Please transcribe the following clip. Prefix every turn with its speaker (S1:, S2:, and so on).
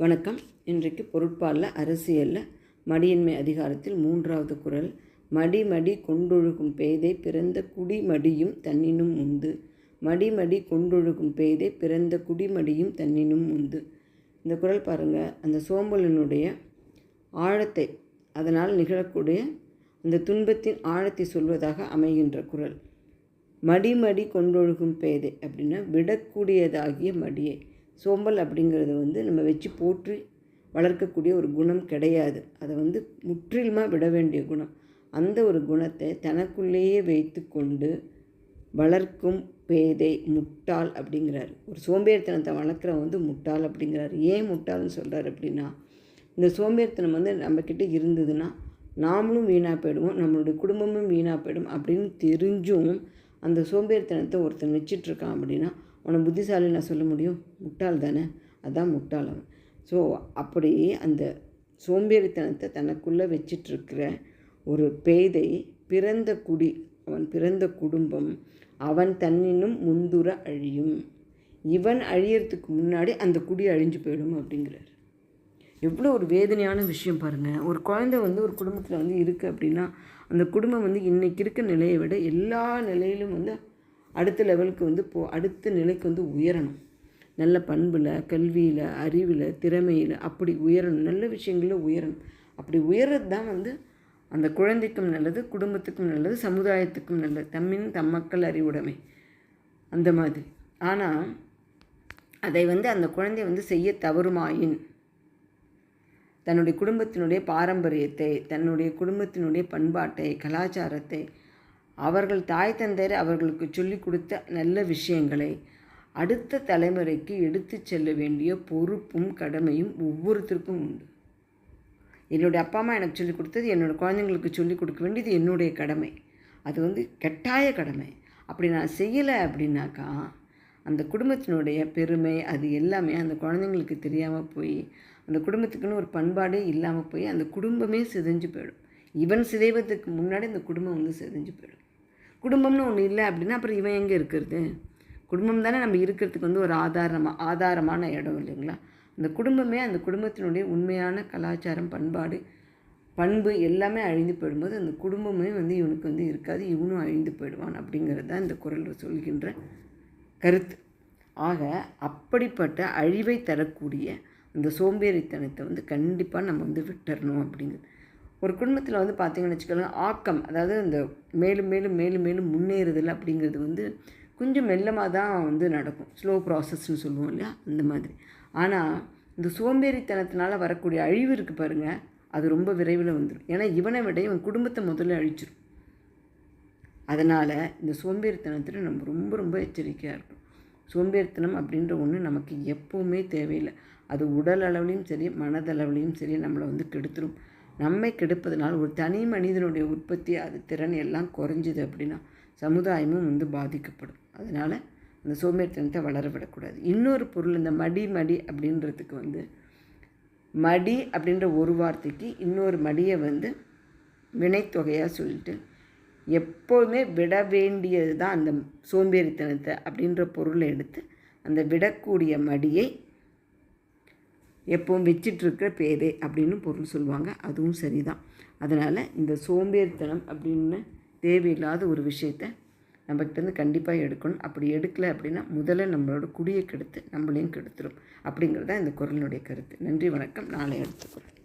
S1: வணக்கம். இன்றைக்கு பொருட்பாலில் அரசியலில் மடியின்மை அதிகாரத்தில் மூன்றாவது குறள் மடி மடி கொண்டொழுகும் பேதை பிறந்த குடிமடியும் தன்னினும் உந்து மடி மடி கொண்டொழுகும் பேதை பிறந்த குடிமடியும் தன்னினும் உந்து இந்த குறள் பாருங்கள் அந்த சோம்பலினுடைய ஆழத்தை அதனால் நிகழக்கூடிய அந்த துன்பத்தின் ஆழத்தை சொல்வதாக அமைகின்ற குறள் மடிமடி கொண்டொழுகும் பேதை அப்படின்னா விடக்கூடியதாகிய மடியை. சோம்பல் அப்படிங்கிறது வந்து நம்ம வச்சு போற்றி வளர்க்கக்கூடிய ஒரு குணம் கிடையாது. அதை வந்து முற்றிலுமாக விட வேண்டிய குணம். அந்த ஒரு குணத்தை தனக்குள்ளேயே வைத்து கொண்டு வளர்க்கும் பேதை முட்டாள் அப்படிங்கிறாரு. ஒரு சோம்பேறித்தனத்தை வளர்க்குறவன் வந்து முட்டாள் அப்படிங்கிறாரு. ஏன் முட்டாள்னு சொல்கிறார் அப்படின்னா இந்த சோம்பேறித்தனம் வந்து நம்மக்கிட்ட இருந்ததுன்னா நாமளும் வீணாக போயிடுவோம் நம்மளுடைய குடும்பமும் வீணாக போயிடும் அப்படின்னு தெரிஞ்சும் அந்த சோம்பேறித்தனத்தை ஒருத்தன் வச்சிட்ருக்கான் அப்படின்னா அவனை புத்திசாலி நான் சொல்ல முடியும்? முட்டாள் தானே? அதான் முட்டாள் அவன். ஸோ அப்படி அந்த சோம்பேறித்தனத்தை தனக்குள்ளே வச்சிட்ருக்கிற ஒரு பேதை பிறந்த குடி அவன் பிறந்த குடும்பம் அவன் தன்னினும் முந்துர அழியும். இவன் அழியறதுக்கு முன்னாடி அந்த குடி அழிஞ்சு போயிடும் அப்படிங்கிறார். எவ்வளோ ஒரு வேதனையான விஷயம் பாருங்கள் ஒரு குழந்தை வந்து ஒரு குடும்பத்தில் வந்து இருக்குது அப்படின்னா அந்த குடும்பம் வந்து இன்றைக்கி இருக்க நிலையை விட எல்லா நிலையிலும் வந்து அடுத்த லெவலுக்கு வந்து போ அடுத்த நிலைக்கு வந்து உயரணும். நல்ல பண்பில் கல்வியில் அறிவில் திறமையில் அப்படி உயரணும். நல்ல விஷயங்களில் உயரணும். அப்படி உயர்றது தான் வந்து அந்த குழந்தைக்கும் நல்லது குடும்பத்துக்கும் நல்லது சமுதாயத்துக்கும் நல்லது. தம்மின் தம் மக்கள் அறிவுடைமை. அந்த மாதிரி. ஆனால் அதை வந்து அந்த குழந்தை வந்து செய்ய தவறுமாயின். தன்னுடைய குடும்பத்தினுடைய பாரம்பரியத்தை தன்னுடைய குடும்பத்தினுடைய பண்பாட்டை கலாச்சாரத்தை அவர்கள் தாய் தந்தையர் அவர்களுக்கு சொல்லிக் கொடுத்த நல்ல விஷயங்களை அடுத்த தலைமுறைக்கு எடுத்து செல்ல வேண்டிய பொறுப்பும் கடமையும் ஒவ்வொருத்தருக்கும் உண்டு. என்னுடைய அப்பா அம்மா எனக்கு சொல்லிக் கொடுத்தது என்னோடய குழந்தைங்களுக்கு சொல்லிக் கொடுக்க வேண்டியது என்னுடைய கடமை. அது வந்து கட்டாய கடமை. அப்படி நான் செய்யலை அப்படின்னாக்கா அந்த குடும்பத்தினுடைய பெருமை அது எல்லாமே அந்த குழந்தைங்களுக்கு தெரியாமல் போய் அந்த குடும்பத்துக்குன்னு ஒரு பண்பாடே இல்லாமல் போய் அந்த குடும்பமே சிதைஞ்சு போயிடும். இவன் சிதைவதற்கு முன்னாடி அந்த குடும்பம் வந்து சிதைஞ்சு போயிடும். குடும்பம்னு ஒன்று இல்லை அப்படின்னா அப்புறம் இவன் எங்கே இருக்கிறது? குடும்பம் தானே நம்ம இருக்கிறதுக்கு வந்து ஒரு ஆதாரமாக ஆதாரமான இடம் இல்லைங்களா? அந்த குடும்பமே அந்த குடும்பத்தினுடைய உண்மையான கலாச்சாரம் பண்பாடு பண்பு எல்லாமே அழிந்து போயிடும்போது அந்த குடும்பமே வந்து இவனுக்கு வந்து இருக்காது. இவனும் அழிந்து போயிடுவான் அப்படிங்கிறது தான் இந்த குரலில் சொல்கின்ற கருத்து. ஆக அப்படிப்பட்ட அழிவை தரக்கூடிய அந்த சோம்பேறித்தனத்தை வந்து கண்டிப்பாக நம்ம வந்து விட்டுறணும் அப்படிங்கிறது ஒரு குடும்பத்தில் வந்து பார்த்திங்கன்னு வச்சுக்கோங்களேன் ஆக்கம் அதாவது இந்த மேலும் மேலும் மேலும் மேலும் முன்னேறுதல் அப்படிங்கிறது வந்து கொஞ்சம் மெல்லமாக தான் வந்து நடக்கும். ஸ்லோ ப்ராசஸ்ன்னு சொல்லுவோம் இல்லையா? அந்த மாதிரி. ஆனால் இந்த சோம்பேறித்தனத்தினால் வரக்கூடிய அழிவு இருக்குது பாருங்கள் அது ரொம்ப விரைவில் வந்துடும் ஏன்னா இவனை விட இவன் குடும்பத்தை முதல்ல அழிச்சிடும் அதனால் இந்த சோம்பேறித்தனத்தில் நம்ம ரொம்ப ரொம்ப எச்சரிக்கையாக இருக்கணும். சோம்பேறித்தனம் அப்படின்ற ஒன்று நமக்கு எப்போவுமே தேவையில்லை. அது உடல் அளவுலேயும் சரி மனதளவுலேயும் சரி நம்மளை வந்து கெடுத்துரும். நம்மை கெடுப்பதனால் ஒரு தனி மனிதனுடைய உற்பத்தி அது திறன் எல்லாம் குறைஞ்சிது அப்படின்னா சமுதாயமும் வந்து பாதிக்கப்படும். அதனால் அந்த சோம்பேறித்தனத்தை வளர விடக்கூடாது. இன்னொரு பொருள் இந்த மடி மடி அப்படின்றதுக்கு வந்து மடி அப்படின்ற ஒரு வார்த்தைக்கு இன்னொரு மடியை வந்து வினைத்தொகையாக சொல்லிட்டு எப்போதுமே விட வேண்டியது தான் அந்த சோம்பேறித்தனத்தை அப்படின்ற பொருளை எடுத்து அந்த விடக்கூடிய மடியை எப்பவும் வச்சிட்ருக்கிற பேதை அப்படின்னு பொருள் சொல்லுவாங்க. அதுவும் சரிதான். அதனால் இந்த சோம்பேறித்தனம் அப்படின்னு தேவையில்லாத ஒரு விஷயத்த நம்மக்கிட்டேருந்து கண்டிப்பாக எடுக்கணும். அப்படி எடுக்கலை அப்படின்னா முதல்ல நம்மளோட குடியை கெடுத்து நம்மளையும் கெடுத்துரும். அப்படிங்கிறது தான் இந்த குரலினுடைய கருத்து. நன்றி வணக்கம். நாளை எடுத்துக்கிறோம்